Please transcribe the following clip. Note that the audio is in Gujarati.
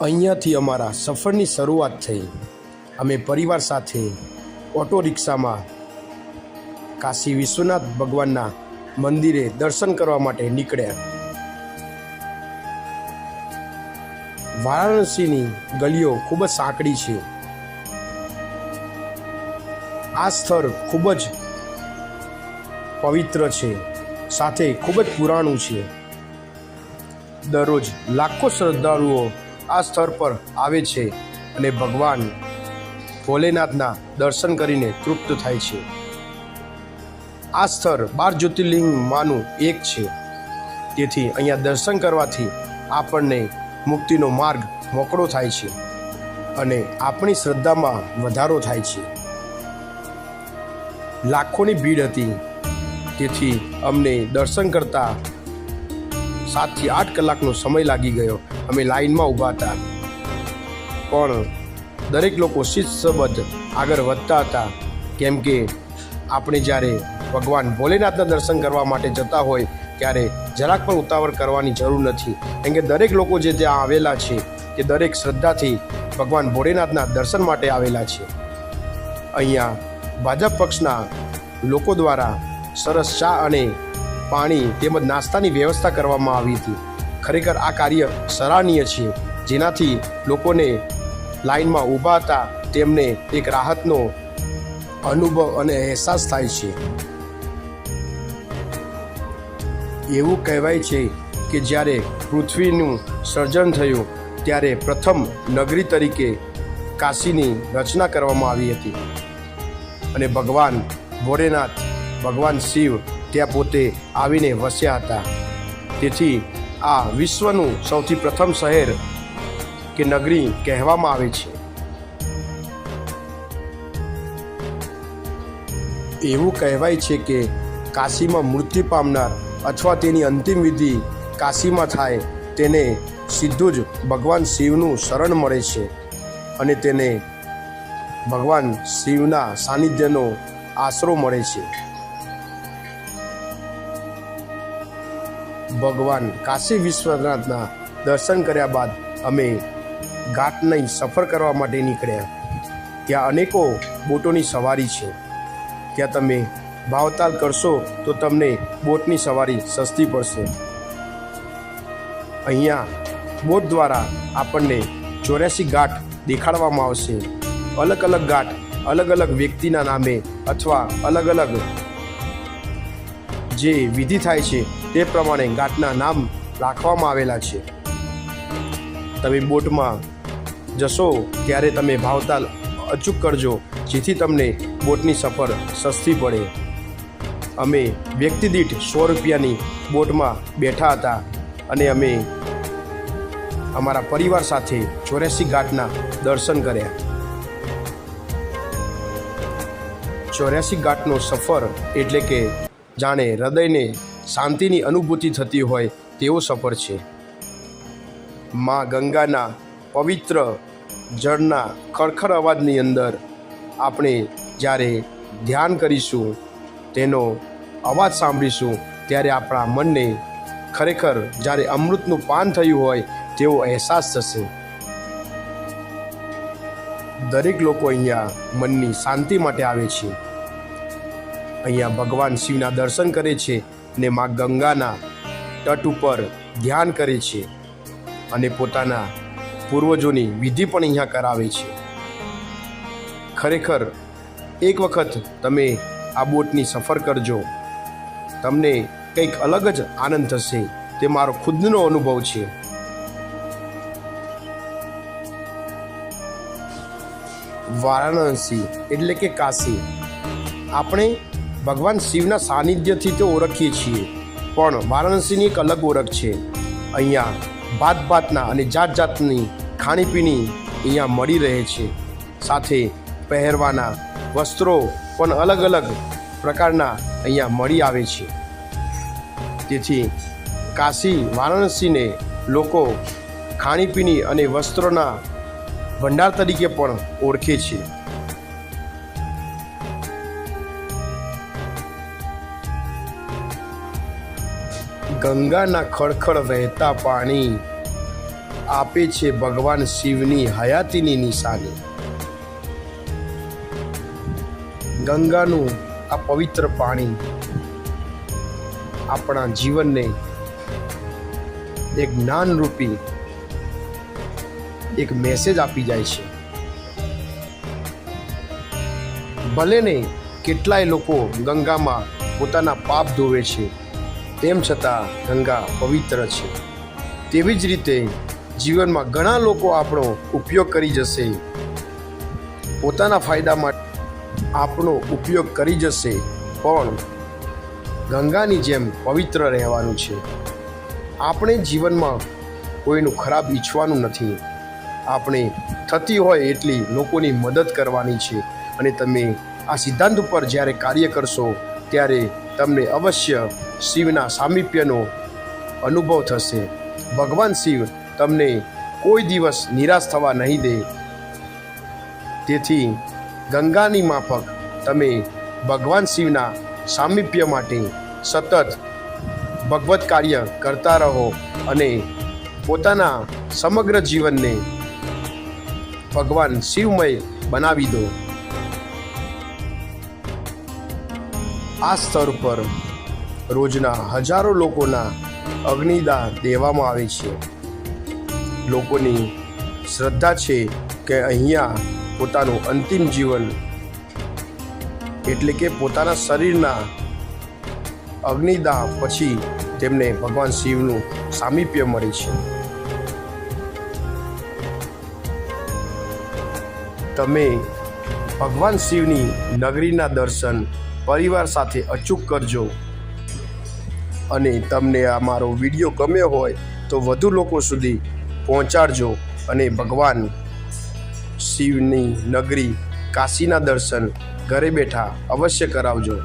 અહીંયાથી અમારા સફરની શરૂઆત થઈ. અમે પરિવાર સાથે ઓટો રિક્ષામાં કાશી વિશ્વનાથ ભગવાનના મંદિરે દર્શન કરવા માટે નીકળ્યા. વારાણસીની ગલીઓ ખૂબ જ સાંકડી છે. આ સ્થળ ખૂબ જ પવિત્ર છે. સાથે ખૂબ જ પુરાણું છે. દરરોજ લાખો શ્રદ્ધાળુઓ આ સ્થળ પર આવે છે અને ભગવાન ભોલેનાથના દર્શન કરીને તૃપ્ત થાય છે. આ સ્થળ બાર જ્યોતિર્લિંગમાંનું એક છે. તેથી અહીંયા દર્શન કરવાથી આપણને મુક્તિનો માર્ગ મોકળો થાય છે અને આપણી શ્રદ્ધામાં વધારો થાય છે. લાખોની ભીડ હતી. તેથી અમને દર્શન કરતા સાતથી આઠ કલાકનો સમય લાગી ગયો. અમે લાઈનમાં ઊભા હતા. પણ દરેક લોકો શિસ્તબદ્ધ આગળ વધતા હતા. કેમ કે આપણે જ્યારે ભગવાન ભોલેનાથના દર્શન કરવા માટે જતા હોય, ત્યારે જરાક પણ ઉતાવળ કરવાની જરૂર નથી. કેમ કે દરેક લોકો જે ત્યાં આવેલા છે, તે દરેક શ્રદ્ધાથી ભગવાન ભોળેનાથના દર્શન માટે આવેલા છે. અહીંયા ભાજપ પક્ષના લોકો દ્વારા સરસ ચા અને પાણી તેમજ નાસ્તાની વ્યવસ્થા કરવામાં આવી હતી. ખરેખર આ કાર્ય સરાહનીય છે. જેનાથી લોકોને લાઈનમાં ઊભા હતા તેમને એક રાહતનો અનુભવ અને અહેસાસ થાય છે. એવું કહેવાય છે કે જ્યારે પૃથ્વીનું સર્જન થયું, ત્યારે પ્રથમ નગરી તરીકે કાશીની રચના કરવામાં આવી હતી. અને ભગવાન ભોરેનાથ ભગવાન શિવ ત્યાં પોતે આવીને વસ્યા હતા. તેથી આ વિશ્વનું સૌથી પ્રથમ શહેર કે નગરી કહેવામાં આવે છે. એવું કહેવાય છે કે કાશીમાં મૃત્યુ પામનાર અથવા તેની અંતિમ વિધિ કાશીમાં થાય તેને સીધું જ ભગવાન શિવનું શરણ મળે છે અને તેને ભગવાન શિવના સાનિધ્યનો આશરો મળે છે. ભગવાન કાશી વિશ્વનાથના દર્શન કર્યા બાદ અમે ઘાટની સફર કરવા માટે નીકળ્યા. ત્યાં અનેકો બોટોની સવારી છે. ત્યાં તમે ભાવતાલ કરશો તો તમને બોટની સવારી સસ્તી પડશે. અહીંયા બોટ દ્વારા આપણને ચોર્યાસી ઘાટ દેખાડવામાં આવશે. અલગ અલગ ગાંઠ, અલગ અલગ વ્યક્તિના નામે અથવા અલગ અલગ જે વિધિ થાય છે તે પ્રમાણે ગાંઠના નામ રાખવામાં આવેલા છે. તમે બોટમાં જશો ત્યારે તમે ભાવતાલ અચૂક કરજો, જેથી તમને બોટની સફર સસ્તી પડે. અમે વ્યક્તિ દીઠ સો રૂપિયાની બોટમાં બેઠા હતા અને અમે અમારા પરિવાર સાથે ચોર્યાસી ઘાટના દર્શન કર્યા. ચોર્યાસી ગાંઠનો સફર એટલે કે જાણે હૃદયને શાંતિની અનુભૂતિ થતી હોય તેવો સફર છે. માં ગંગાના પવિત્ર જળના ખડખડ અવાજની અંદર આપણે જ્યારે ધ્યાન કરીશું, તેનો અવાજ સાંભળીશું, ત્યારે આપણા મનને ખરેખર જ્યારે અમૃતનું પાન થયું હોય તેવો અહેસાસ થશે. દરેક લોકો અહીંયા મનની શાંતિ માટે આવે છે. અહીંયા ભગવાન શિવના દર્શન કરે છે ને મા ગંગાના તટ ઉપર ધ્યાન કરે છે અને પોતાના પૂર્વજોની વિધિ પણ અહીંયા કરાવે છે. ખરેખર, એક વખત તમે આ બોટની સફર કરજો. તમને કંઈક અલગ જ આનંદ થશે. તે મારો ખુદનો અનુભવ છે. વારાણસી એટલે કે કાશી. આપણે ભગવાન શિવના સાનિધ્યથી તો ઓળખીએ છીએ, પણ વારાણસીની એક અલગ ઓળખ છે. અહીંયા ભાત ભાતના અને જાત જાતની ખાણીપીણી અહીંયા મળી રહે છે. સાથે પહેરવાના વસ્ત્રો પણ અલગ અલગ પ્રકારના અહીંયા મળી આવે છે. તેથી કાશી, વારાણસીને લોકો ખાણીપીણી અને વસ્ત્રોના ભંડાર તરીકે પણ ઓળખે છે. ગંગાના ખળખળ વહેતા પાણી આપે છે ભગવાન શિવની હયાતીની નિશાની. ગંગાનું આ પવિત્ર પાણી આપણા જીવનને એક જ્ઞાનરૂપી એક મેસેજ આપી જાય છે. ભલે ને કેટલાય લોકો ગંગામાં પોતાના પાપ ધોવે છે. તેમ છતાં ગંગા પવિત્ર છે. તેવી જ રીતે જીવનમાં ઘણા લોકો આપણો ઉપયોગ કરી જશે. પોતાના ફાયદા માટે આપણો ઉપયોગ કરી જશે. પણ ગંગાની જેમ પવિત્ર રહેવાનું છે. આપણે જીવનમાં કોઈનું ખરાબ ઈચ્છવાનું નથી. આપણે થતી હોય એટલી લોકોની મદદ કરવાની છે. અને તમે આ સિદ્ધાંત ઉપર જ્યારે કાર્ય કરશો, ત્યારે તમને અવશ્ય શિવના સામીપ્યનો અનુભવ થશે. ભગવાન શિવ તમને કોઈ દિવસ નિરાશ થવા નહીં દે. તેથી ગંગાની માફક તમે ભગવાન શિવના સામીપ્ય માટે સતત ભગવત કાર્ય કરતા રહો અને પોતાના સમગ્ર જીવનને ભગવાન શિવમય બનાવી દો. આ સ્તર પર રોજના હજારો લોકોના અગ્નિદાહ દેવામાં આવે છે. લોકોની શ્રદ્ધા છે કે અહીંયા પોતાનું અંતિમ જીવન એટલે કે પોતાના શરીરના અગ્નિદાહ પછી તેમને ભગવાન શિવનું સામીપ્ય મળે છે. તમે ભગવાન શિવની નગરીના દર્શન પરિવાર સાથે અચૂક કરજો. અને તમને આ મારો વીડિયો ગમ્યો હોય તો વધુ લોકો સુધી પહોંચાડજો અને ભગવાન શિવની નગરી કાશીના દર્શન ઘરે બેઠા અવશ્ય કરાવજો.